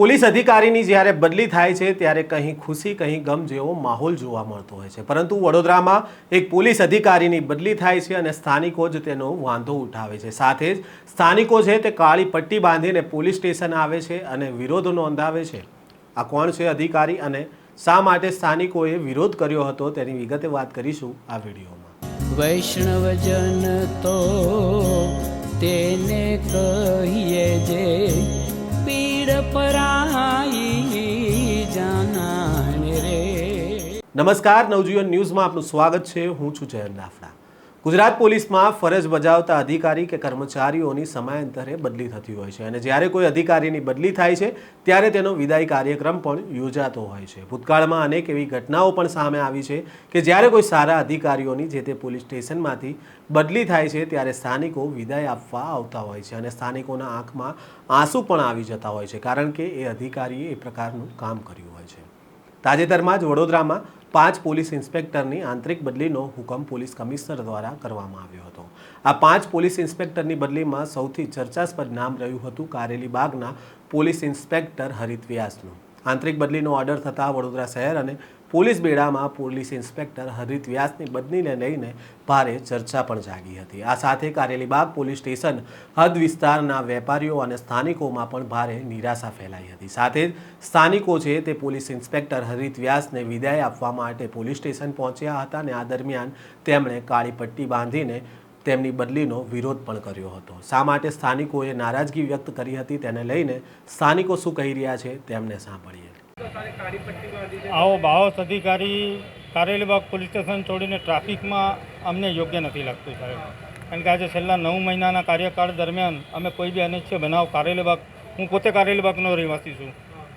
Police અધિકારીની જ્યારે બદલી થાય છે, ત્યારે કંઈ ખુશી, કંઈ ગમ જેવો માહોલ જોવા મળતો હોય છે. પરંતુ વડોદરામાં એક પોલીસ અધિકારીની બદલી થાય છે અને સ્થાનિકો જ તેનો વાંધો ઉઠાવે છે. સાથે જ સ્થાનિકો છે તે કાળી પટ્ટી બાંધીને પોલીસ સ્ટેશન આવે છે અને વિરોધ નોંધાવે છે. આ કોણ છે અધિકારી અને શા માટે સ્થાનિકોએ વિરોધ કર્યો હતો તેની વિગતે વાત કરીશું આ વિડીયોમાં. વૈષ્ણવજન તો તેને કહીએ જે પીડ પરાઈ જાનાને રે. નમસ્કાર નવજીવન ન્યૂઝમાં આપનું સ્વાગત છે. હું છું જયંત લાફડા ગુજરાત પોલીસમાં ફરજ બજાવતા અધિકારી કે કર્મચારીઓની સમયાંતરે બદલી થતી હોય છે. અને જ્યારે કોઈ અધિકારીની બદલી થાય છે, ત્યારે તેનો વિદાય કાર્યક્રમ પણ યોજાતો હોય છે. ભૂતકાળમાં અનેક એવી ઘટનાઓ પણ સામે આવી છે કે જ્યારે કોઈ સારા અધિકારીઓની, જે તે પોલીસ સ્ટેશનમાંથી બદલી થાય છે, ત્યારે સ્થાનિકો વિદાય આપવા આવતા હોય છે અને સ્થાનિકોના આંખમાં આંસુ પણ આવી જતા હોય છે, કારણ કે એ અધિકારીએ એ પ્રકારનું કામ કર્યું હોય છે. તાજેતરમાં જ વડોદરામાં પાંચ પોલીસ ઇન્સ્પેક્ટરની આંતરિક બદલીનો હુકમ પોલીસ કમિશનર દ્વારા કરવામાં આવ્યો હતો. આ પાંચ પોલીસ ઇન્સ્પેક્ટરની બદલીમાં સૌથી ચર્ચાસ્પદ નામ રહ્યું હતું કારેલી બાગના પોલીસ ઇન્સ્પેક્ટર હરિત વ્યાસનું આંતરિક બદલીનો ઓર્ડર થતાં વડોદરા શહેર અને પોલીસ બેડામાં પોલીસ ઇન્સ્પેક્ટર હરિત વ્યાસની બદલીને લઈને ભારે ચર્ચા પણ જાગી હતી. આ સાથે કારેલીબાગ પોલીસ સ્ટેશન હદ વિસ્તારના વેપારીઓ અને સ્થાનિકોમાં પણ ભારે નિરાશા ફેલાઈ હતી. સાથે સ્થાનિકો છે તે પોલીસ ઇન્સ્પેક્ટર હરિત વ્યાસને વિદાય આપવા માટે પોલીસ સ્ટેશન પહોંચ્યા હતા અને આ દરમિયાન તેમણે કાળી પટ્ટી બાંધીને તેમની બદલીનો વિરોધ પણ કર્યો હતો. શા માટે સ્થાનિકોએ નારાજગી વ્યક્ત કરી હતી તેને લઈને સ્થાનિકો શું કહી રહ્યા છે તેમને સાંભળીએ. આવો બાવસ અધિકારી કારેલીબાગ પોલીસ સ્ટેશન છોડીને ટ્રાફિકમાં અમને યોગ્ય નથી લાગતું, સાહેબ. કારણ કે આજે છેલ્લા નવ મહિનાના કાર્યકાળ દરમિયાન અમે કોઈ બી અનિચ્છય બનાવ કારેલીબાગ હું પોતે કારેલીબાગનો રહેવાસી છું.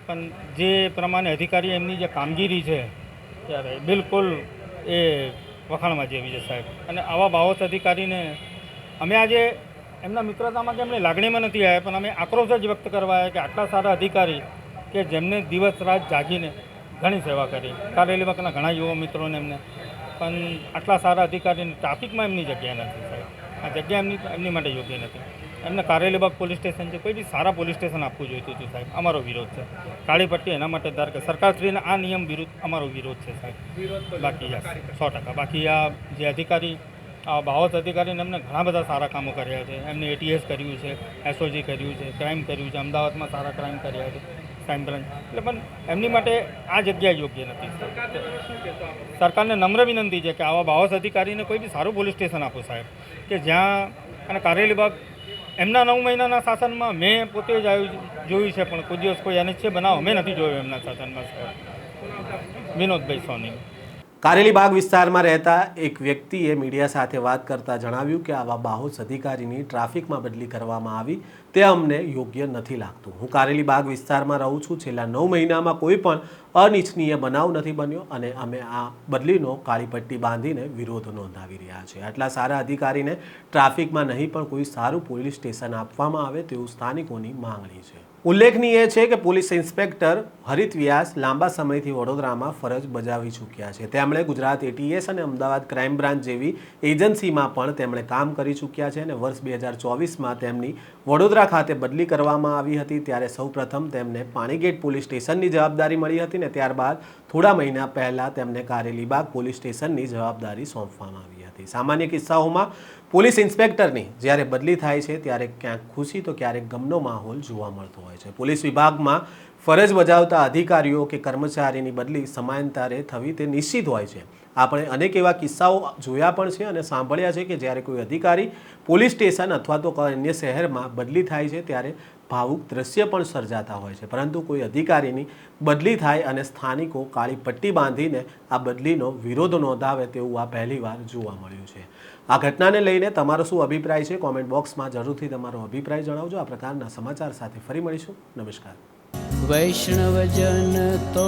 પણ જે પ્રમાણે અધિકારી એમની જે કામગીરી છે, ત્યારે બિલકુલ એ વખાણમાં જેવી છે, સાહેબ. અને આવા બાવસ અધિકારીને અમે આજે એમના મિત્રતામાં કે એમની લાગણીમાં નથી આવ્યા, પણ અમે આક્રોશ જ વ્યક્ત કરવા આવ્યા કે આટલા સારા અધિકારી કે જેમને દિવસ રાત જાગીને ઘણી સેવા કરી. કારેલીબાગના ઘણા યુવા મિત્રોને એમને. પણ આટલા સારા અધિકારીને ટ્રાફિકમાં એમની જગ્યા નથી સાહેબ. આ જગ્યા એમની એમની માટે યોગ્ય નથી. એમને કારેલીબાગ પોલીસ સ્ટેશન છે કોઈ બી સારા પોલીસ સ્ટેશન આપવું જોઈતું હતું સાહેબ. અમારો વિરોધ છે. કાળી પટ્ટી એના માટે ધાર કે સરકારશ્રીને આ નિયમ વિરુદ્ધ અમારો વિરોધ છે સાહેબ. બાકી સો ટકા. બાકી આ જે અધિકારી આ બાવત અધિકારીને એમને ઘણા બધા સારા કામો કર્યા છે. એમને એટીએસ કર્યું છે એસઓજી કર્યું છે ક્રાઇમ કર્યું છે અમદાવાદમાં સારા ક્રાઇમ કર્યા છે. બ્રાન્ચ એટલે પણ એમની માટે આ જગ્યા યોગ્ય નથી. સરકારને નમ્ર વિનંતી છે કે આવા બાવસ અધિકારીને કોઈ બી સારું પોલીસ સ્ટેશન આપો સાહેબ. કે જ્યાં અને કારેલીબાગ એમના નવ મહિનાના શાસનમાં મેં પોતે જ જોયું છે પણ કોઈ દિવસ કોઈ અનિચ્છે બનાવ અમે નથી જોયો એમના શાસનમાં વિનોદભાઈ સોની. કારેલીબાગ વિસ્તારમાં રહેતા એક વ્યક્તિએ મીડિયા સાથે વાત કરતા જણાવ્યું કે આવા બાહોશ અધિકારીની ટ્રાફિકમાં બદલી કરવામાં આવી. તે અમને યોગ્ય નથી લાગતું. હું કારેલીબાગ વિસ્તારમાં રહું છું. છેલ્લા નવ મહિનામાં કોઈ પણ અનિચ્છનીય બનાવ નથી બન્યો અને અમે આ બદલીનો કાળી પટ્ટી બાંધીને વિરોધ નોંધાવી રહ્યા છે આટલા સારા અધિકારીને ટ્રાફિકમાં નહીં પણ કોઈ સારું પોલીસ સ્ટેશન આપવામાં આવે તેવું સ્થાનિકોની માંગણી છે. ઉલ્લેખનીય છે કે પોલીસ ઇન્સ્પેક્ટર હરિત વ્યાસ લાંબા સમયથી વડોદરામાં ફરજ બજાવી ચૂક્યા છે. તેમણે ગુજરાત એટીએસ અને અમદાવાદ ક્રાઇમ બ્રાન્ચ જેવી એજન્સીમાં પણ તેમણે કામ કરી ચૂક્યા છે અને વર્ષ બે હજાર ચોવીસમાં તેમની વડોદરા ખાતે બદલી કરવામાં આવી હતી. ત્યારે સૌપ્રથમ તેમને પાણીગેટ પોલીસ સ્ટેશનની જવાબદારી મળી હતી ને ત્યારબાદ થોડા મહિના પહેલાં તેમને કારેલીબાગ પોલીસ સ્ટેશનની જવાબદારી સોંપવામાં આવી હતી. સામાન્ય કિસ્સાઓમાં પોલીસ ઇન્સ્પેક્ટરની જ્યારે બદલી થાય છે, ત્યારે ક્યાંક ખુશી તો ક્યારેક ગમનો માહોલ જોવા મળતો હોય છે. પોલીસ વિભાગમાં ફરજ બજાવતા અધિકારીઓ કે કર્મચારીની બદલી સમાનતારે થવી તે નિશ્ચિત હોય છે. આપણે અનેક એવા કિસ્સાઓ જોયા પણ છે અને સાંભળ્યા છે કે જ્યારે કોઈ અધિકારી પોલીસ સ્ટેશન અથવા તો અન્ય શહેરમાં બદલી થાય છે ત્યારે ભાવુક દ્રશ્ય પણ સર્જાતા હોય છે. પરંતુ કોઈ અધિકારીની બદલી થાય અને સ્થાનિકો કાળી પટ્ટી બાંધીને આ બદલીનો વિરોધ નોંધાવે તેવું આ પહેલીવાર જોવા મળ્યું છે. આ ઘટનાને લઈને તમારો શું અભિપ્રાય છે? કોમેન્ટ બોક્સમાં જરૂરથી તમારો અભિપ્રાય જણાવજો. આ પ્રકારના સમાચાર સાથે ફરી મળીશું. નમસ્કાર. વૈષ્ણવજન તો